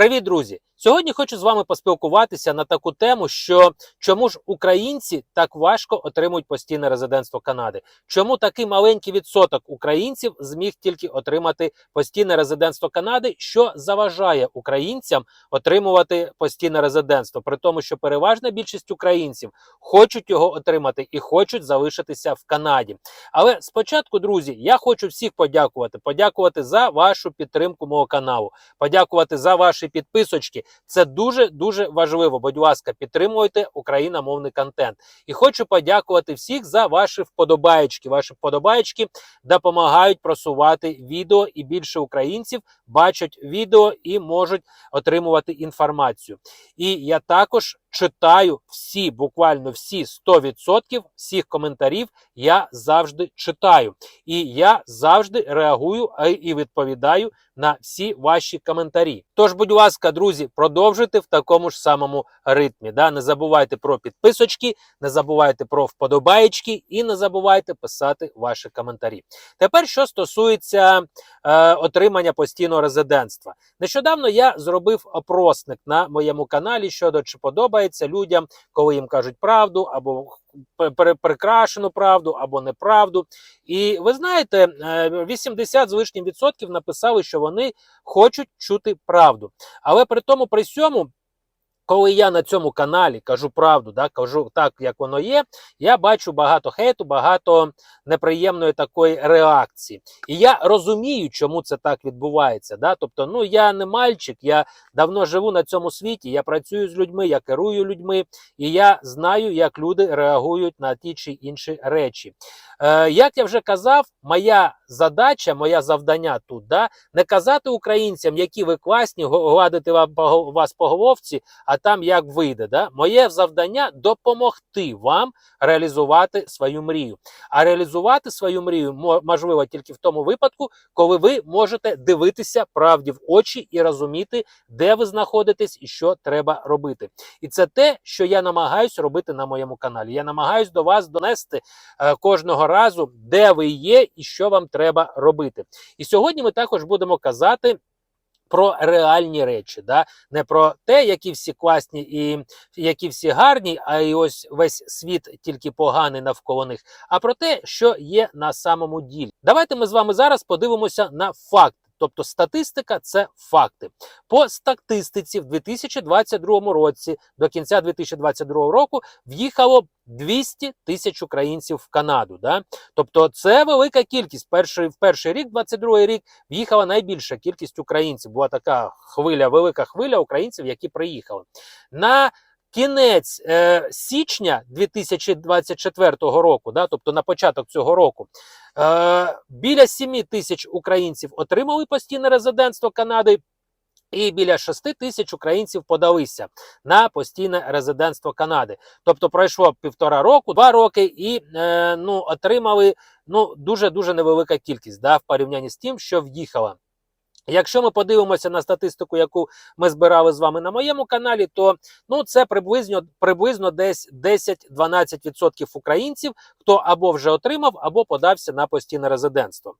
Привіт, друзі! Сьогодні хочу з вами поспілкуватися на таку тему, що чому ж українці так важко отримують постійне резидентство Канади? Чому такий маленький відсоток українців зміг тільки отримати постійне резидентство Канади, що заважає українцям отримувати постійне резидентство, при тому, що переважна більшість українців хочуть його отримати і хочуть залишитися в Канаді. Але спочатку, друзі, я хочу всіх подякувати. Подякувати за вашу підтримку мого каналу, подякувати за ваші підписочки. Це дуже дуже важливо. Будь ласка, підтримуйте україномовний контент. І хочу подякувати всіх за ваші вподобаєчки. Ваші вподобаєчки допомагають просувати відео, і більше українців бачать відео і можуть отримувати інформацію. І я також читаю всі, буквально всі 100% всіх коментарів. Я завжди читаю. І я завжди реагую і відповідаю на всі ваші коментарі. Тож, будь ласка, друзі, продовжуйте в такому ж самому ритмі. Да? Не забувайте про підписочки, не забувайте про вподобаєчки і не забувайте писати ваші коментарі. Тепер, що стосується е, отримання постійного резидентства, нещодавно я зробив опросник на моєму каналі щодо чи подобається людям, коли їм кажуть правду або прикрашену правду або неправду. І ви знаєте, е, 80 з лишнім відсотків написали, що вони хочуть чути правду. Але при тому, при сьому, коли я на цьому каналі кажу правду, да, кажу так, як воно є, я бачу багато хейту, багато неприємної такої реакції. І я розумію, чому це так відбувається. Да? Тобто, ну я не мальчик, я давно живу на цьому світі, я працюю з людьми, я керую людьми, і я знаю, як люди реагують на ті чи інші речі. Е, як я вже казав, моя задача, моє завдання тут да, не казати українцям, які ви класні, гладити вас по головці, а там як вийде. Да? Моє завдання допомогти вам реалізувати свою мрію. А реалізувати свою мрію мо- можливо тільки в тому випадку, коли ви можете дивитися правді в очі і розуміти, де ви знаходитесь і що треба робити. І це те, що я намагаюсь робити на моєму каналі. Я намагаюсь до вас донести е, кожного разу, де ви є і що вам треба робити. І сьогодні ми також будемо казати. Про реальні речі, да? не про те, які всі класні і які всі гарні, а й ось весь світ тільки поганий навколо них, а про те, що є на самому ділі. Давайте ми з вами зараз подивимося на факти. Тобто статистика це факти. По статистиці в 2022 році до кінця 2022 року в'їхало 200 тисяч українців в Канаду. Да? Тобто це велика кількість. Перший, в перший рік, 22 рік, в'їхала найбільша кількість українців. Була така хвиля, велика хвиля українців, які приїхали. На Кінець е, січня 2024 року, да, тобто на початок цього року, е, біля 7 тисяч українців отримали постійне резидентство Канади, і біля 6 тисяч українців подалися на постійне резидентство Канади. Тобто пройшло півтора року, два роки, і е, ну, отримали ну, дуже дуже невелика кількість да, в порівнянні з тим, що в'їхала. Якщо ми подивимося на статистику, яку ми збирали з вами на моєму каналі, то ну це приблизно приблизно десь 10-12% українців, хто або вже отримав, або подався на постійне резидентство.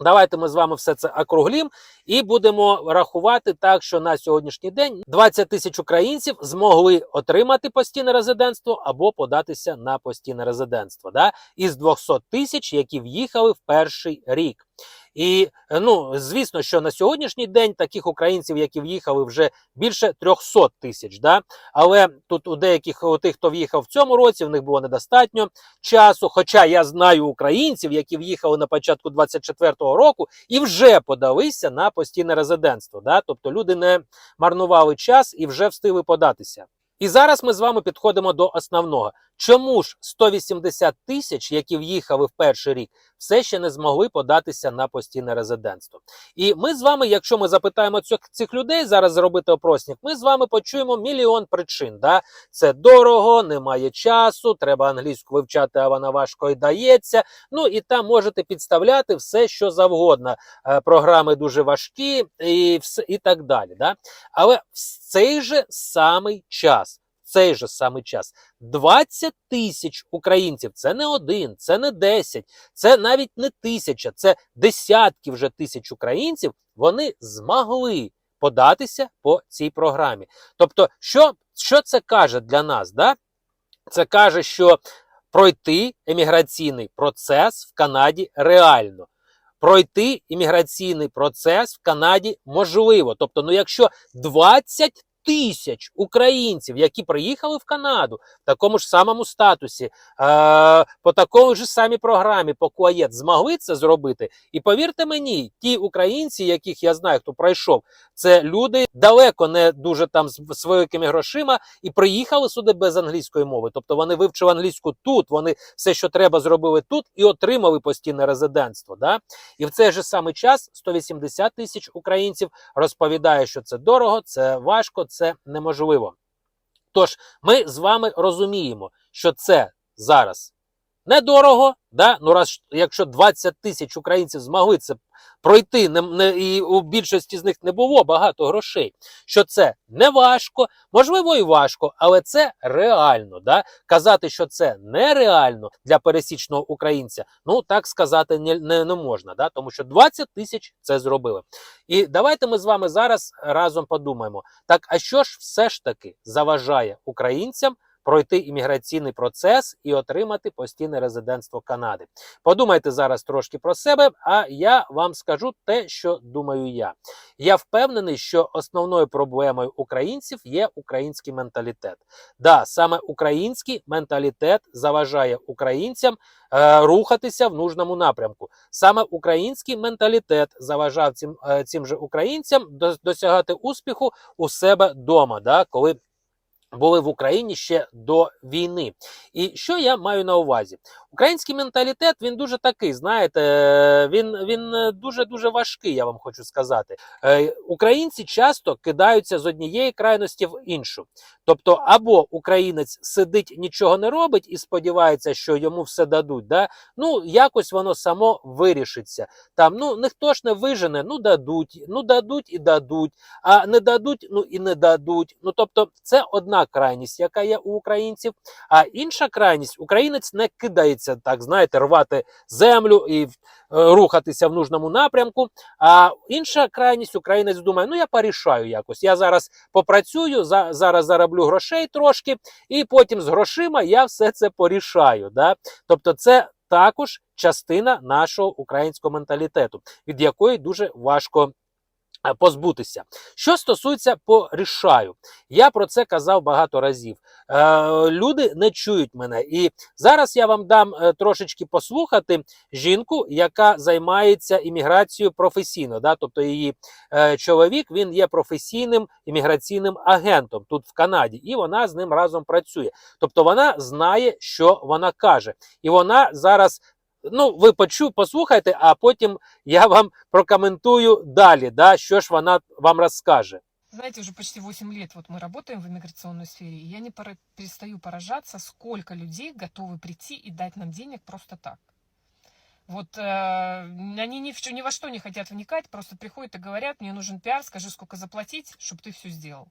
Давайте ми з вами все це округлім і будемо рахувати так, що на сьогоднішній день 20 тисяч українців змогли отримати постійне резидентство або податися на постійне резидентство. Да? Із 200 тисяч, які в'їхали в перший рік. І е, ну звісно, що на сьогоднішній день таких українців, які в'їхали, вже більше 300 тисяч. Да? Але тут у деяких у тих, хто в'їхав в цьому році, в них було недостатньо часу. Хоча я знаю українців, які в'їхали на початку 24-го року і вже подалися на постійне резидентство. Да? Тобто люди не марнували час і вже встигли податися. І зараз ми з вами підходимо до основного. Чому ж 180 тисяч, які в'їхали в перший рік, все ще не змогли податися на постійне резидентство? І ми з вами, якщо ми запитаємо цих, цих людей зараз зробити опросник, ми з вами почуємо мільйон причин. Да? Це дорого, немає часу, треба англійську вивчати, а вона важко й дається. Ну і там можете підставляти все, що завгодно. Е, Програми дуже важкі і і так далі. Да? Але в цей же самий час. Цей же самий час 20 тисяч українців. Це не один, це не 10, це навіть не тисяча, це десятки вже тисяч українців. Вони змогли податися по цій програмі. Тобто, що, що це каже для нас? Да? Це каже, що пройти еміграційний процес в Канаді реально. Пройти імміграційний процес в Канаді можливо. Тобто, ну якщо 20 тисяч українців, які приїхали в Канаду в такому ж самому статусі, е, по такому ж самій програмі, по КУАЄТ, змогли це зробити. І повірте мені, ті українці, яких я знаю, хто пройшов, це люди далеко не дуже там з, з великими грошима і приїхали сюди без англійської мови. Тобто вони вивчили англійську тут, вони все, що треба, зробили тут і отримали постійне резидентство. Да? І в цей же самий час 180 тисяч українців розповідає, що це дорого, це важко, це неможливо. Тож ми з вами розуміємо, що це зараз недорого. Да? Ну, раз якщо 20 тисяч українців змогли це пройти, не, не, і у більшості з них не було багато грошей, що це не важко, можливо, і важко, але це реально. Да? Казати, що це нереально для пересічного українця, ну так сказати не, не, не можна, да? тому що 20 тисяч це зробили. І давайте ми з вами зараз разом подумаємо: так, а що ж все ж таки заважає українцям? Пройти імміграційний процес і отримати постійне резидентство Канади. Подумайте зараз трошки про себе, а я вам скажу те, що думаю я. Я впевнений, що основною проблемою українців є український менталітет. Да, саме український менталітет заважає українцям е, рухатися в нужному напрямку. Саме український менталітет заважав цим, е, цим же українцям досягати успіху у себе вдома, да, коли були в Україні ще до війни. І що я маю на увазі? Український менталітет він дуже такий, знаєте, він, він дуже дуже важкий, я вам хочу сказати. Е, Українці часто кидаються з однієї крайності в іншу. Тобто, або українець сидить, нічого не робить і сподівається, що йому все дадуть. Да? Ну, якось воно само вирішиться. Там, ну ніхто ж не вижене, ну дадуть, ну дадуть і дадуть, а не дадуть, ну і не дадуть. Ну тобто, це одна крайність, яка є у українців. А інша крайність, українець не кидається, так знаєте, рвати землю і е, рухатися в нужному напрямку. А інша крайність, українець думає, ну я порішаю якось. Я зараз попрацюю, за, зараз зароблю грошей трошки, і потім з грошима я все це порішаю. Да? Тобто, це також частина нашого українського менталітету, від якої дуже важко. Е, Позбутися. Що стосується порішаю, я про це казав багато разів. Е, люди не чують мене. І зараз я вам дам е, трошечки послухати жінку, яка займається імміграцією професійно. Да? Тобто її е, чоловік він є професійним імміграційним агентом тут в Канаді, і вона з ним разом працює. Тобто вона знає, що вона каже, і вона зараз. Ну, ви почу, послухайте, а потім я вам прокоментую далі, да, що ж вона вам розкаже. Знаете, уже почти 8 лет вот мы работаем в иммиграционной сфере, и я не пора- перестаю поражаться, сколько людей готовы прийти и дать нам денег просто так. Вот э, они ни, в, ни во что не хотят вникать, просто приходят и говорят, мне нужен пиар, скажи, сколько заплатить, чтобы ты все сделал.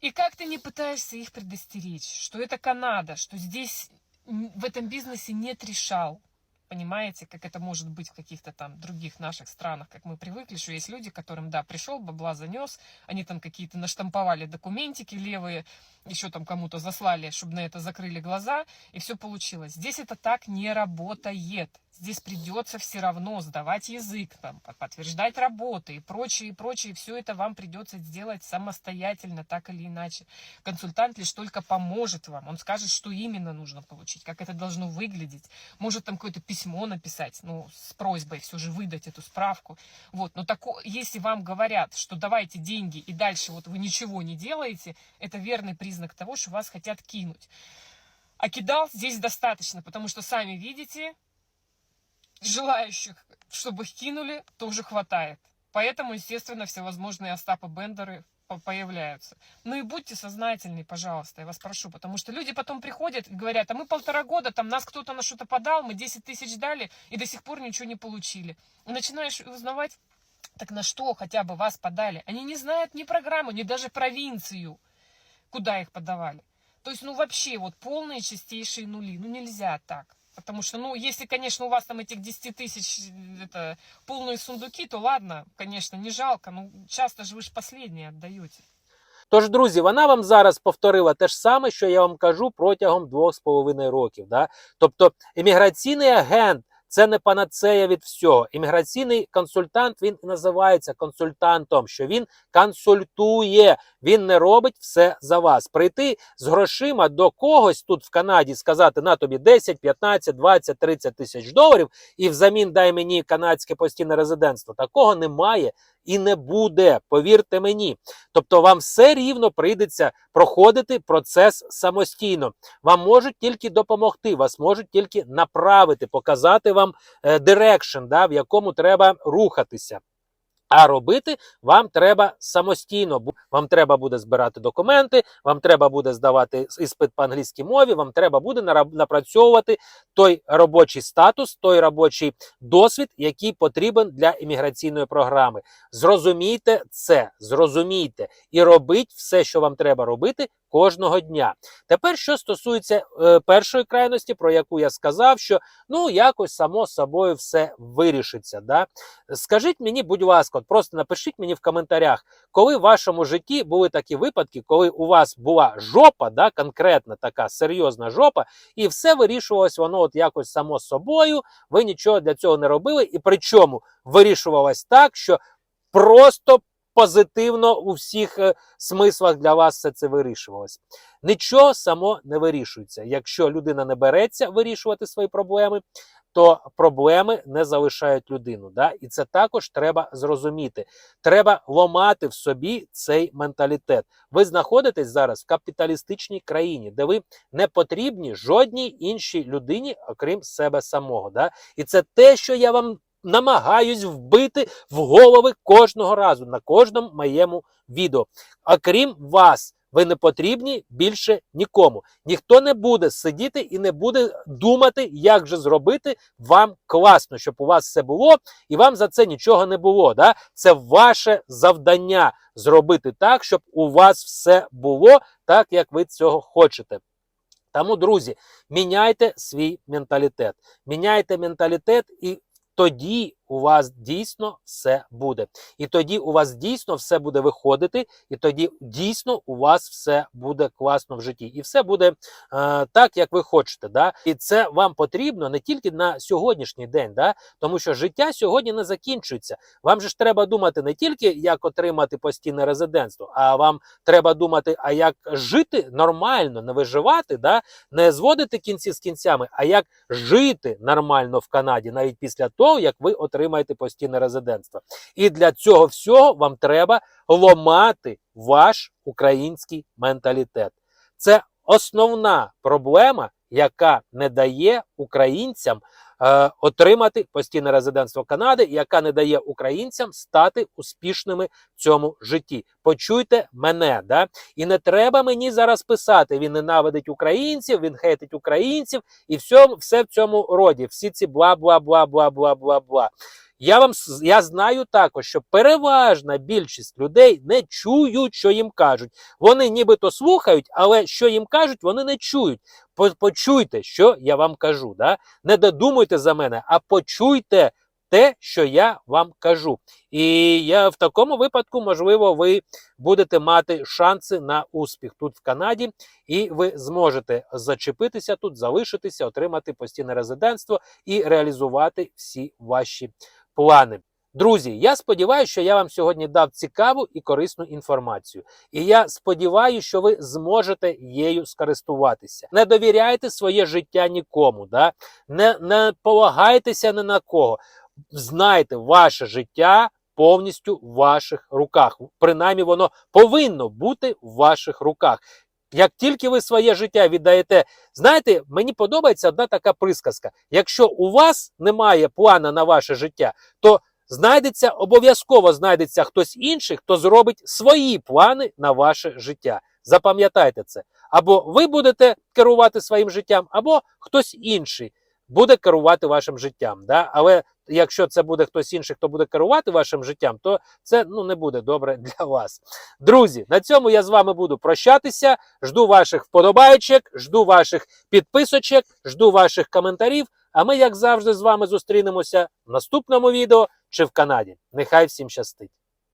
И как ты не пытаешься их предостеречь, что это Канада, что здесь в этом бизнесе нет решал. Понимаете, как это может быть в каких-то там других наших странах, как мы привыкли, что есть люди, которым, да, пришел, бабла занес, они там какие-то наштамповали документики левые, еще там кому-то заслали, чтобы на это закрыли глаза, и все получилось. Здесь это так не работает. Здесь придется все равно сдавать язык, там, по- подтверждать работы и прочее, и прочее. Все это вам придется сделать самостоятельно, так или иначе. Консультант лишь только поможет вам. Он скажет, что именно нужно получить, как это должно выглядеть. Может там какое-то письмо написать, ну, с просьбой все же выдать эту справку. Вот, но тако, если вам говорят, что давайте деньги и дальше вот вы ничего не делаете, это верный признак того, что вас хотят кинуть. А кидал здесь достаточно, потому что сами видите, желающих, чтобы их кинули, тоже хватает. Поэтому, естественно, всевозможные Остапы Бендеры по- появляются. Ну и будьте сознательны, пожалуйста, я вас прошу, потому что люди потом приходят и говорят, а мы полтора года, там нас кто-то на что-то подал, мы 10 тысяч дали и до сих пор ничего не получили. И начинаешь узнавать, так на что хотя бы вас подали? Они не знают ни программу, ни даже провинцию, куда их подавали. То есть, ну вообще, вот полные чистейшие нули. Ну нельзя так. Потому что, ну, если, конечно, у вас там этих 10 тысяч, э, это, полные сундуки, то ладно, конечно, не жалко, но часто же вы же последние отдаете. Тож, друзі, вона вам зараз повторила те ж саме, що я вам кажу протягом двох з половиною років. Да? Тобто, імміграційний агент це не панацея від всього. Імміграційний консультант він називається консультантом, що він консультує, він не робить все за вас. Прийти з грошима до когось тут в Канаді, сказати на тобі 10, 15, 20, 30 тисяч доларів, і взамін дай мені канадське постійне резидентство. Такого немає і не буде. Повірте мені. Тобто, вам все рівно прийдеться проходити процес самостійно. Вам можуть тільки допомогти, вас можуть тільки направити, показати вам дирекшн, да, в якому треба рухатися. А робити вам треба самостійно. Вам треба буде збирати документи, вам треба буде здавати іспит по англійській мові, вам треба буде напрацьовувати той робочий статус, той робочий досвід, який потрібен для імміграційної програми. Зрозумійте це, зрозумійте і робіть все, що вам треба робити кожного дня. Тепер, що стосується е, першої крайності, про яку я сказав, що ну якось само собою все вирішиться. Да? Скажіть мені, будь ласка, просто напишіть мені в коментарях, коли в вашому житті були такі випадки, коли у вас була жопа, да, конкретна така серйозна жопа, і все вирішувалось воно от якось само собою, ви нічого для цього не робили, і причому вирішувалось так, що просто позитивно у всіх е, смислах для вас все це вирішувалось. Нічого само не вирішується. Якщо людина не береться вирішувати свої проблеми, то проблеми не залишають людину. Да? І це також треба зрозуміти. Треба ломати в собі цей менталітет. Ви знаходитесь зараз в капіталістичній країні, де ви не потрібні жодній іншій людині, окрім себе самого. Да? І це те, що я вам намагаюсь вбити в голови кожного разу на кожному моєму відео. Окрім вас. Ви не потрібні більше нікому. Ніхто не буде сидіти і не буде думати, як же зробити вам класно, щоб у вас все було, і вам за це нічого не було. Да? Це ваше завдання зробити так, щоб у вас все було так, як ви цього хочете. Тому, друзі, міняйте свій менталітет. Міняйте менталітет, і тоді у вас дійсно все буде. І тоді у вас дійсно все буде виходити, і тоді дійсно у вас все буде класно в житті. І все буде е, так, як ви хочете. Да? І це вам потрібно не тільки на сьогоднішній день, да? тому що життя сьогодні не закінчується. Вам же ж треба думати не тільки як отримати постійне резидентство, а вам треба думати, а як жити нормально, не виживати, да? не зводити кінці з кінцями, а як жити нормально в Канаді, навіть після того, як ви отримаєте постійне резидентство. І для цього всього вам треба ломати ваш український менталітет. Це основна проблема, яка не дає українцям е, отримати постійне резидентство Канади, яка не дає українцям стати успішними в цьому житті. Почуйте мене, да? і не треба мені зараз писати. Він ненавидить українців, він хейтить українців, і все, все в цьому роді. Всі ці бла бла бла бла бла бла бла. Я вам я знаю також, що переважна більшість людей не чують, що їм кажуть. Вони нібито слухають, але що їм кажуть, вони не чують. Почуйте, що я вам кажу. Да? Не додумуйте за мене, а почуйте те, що я вам кажу. І я в такому випадку, можливо, ви будете мати шанси на успіх тут в Канаді, і ви зможете зачепитися тут, залишитися, отримати постійне резидентство і реалізувати всі ваші плани. Друзі, я сподіваюся, що я вам сьогодні дав цікаву і корисну інформацію. І я сподіваюся, що ви зможете її скористуватися. Не довіряйте своє життя нікому, да? не, не полагайтеся ні на кого. Знайте, ваше життя повністю в ваших руках. Принаймні, воно повинно бути в ваших руках. Як тільки ви своє життя віддаєте, знаєте, мені подобається одна така присказка: якщо у вас немає плана на ваше життя, то знайдеться обов'язково знайдеться хтось інший, хто зробить свої плани на ваше життя. Запам'ятайте це. Або ви будете керувати своїм життям, або хтось інший буде керувати вашим життям. Да? Але якщо це буде хтось інший, хто буде керувати вашим життям, то це ну не буде добре для вас. Друзі, на цьому я з вами буду прощатися. Жду ваших вподобайчик, жду ваших підписочок, жду ваших коментарів. А ми, як завжди, з вами зустрінемося в наступному відео чи в Канаді. Нехай всім щастить!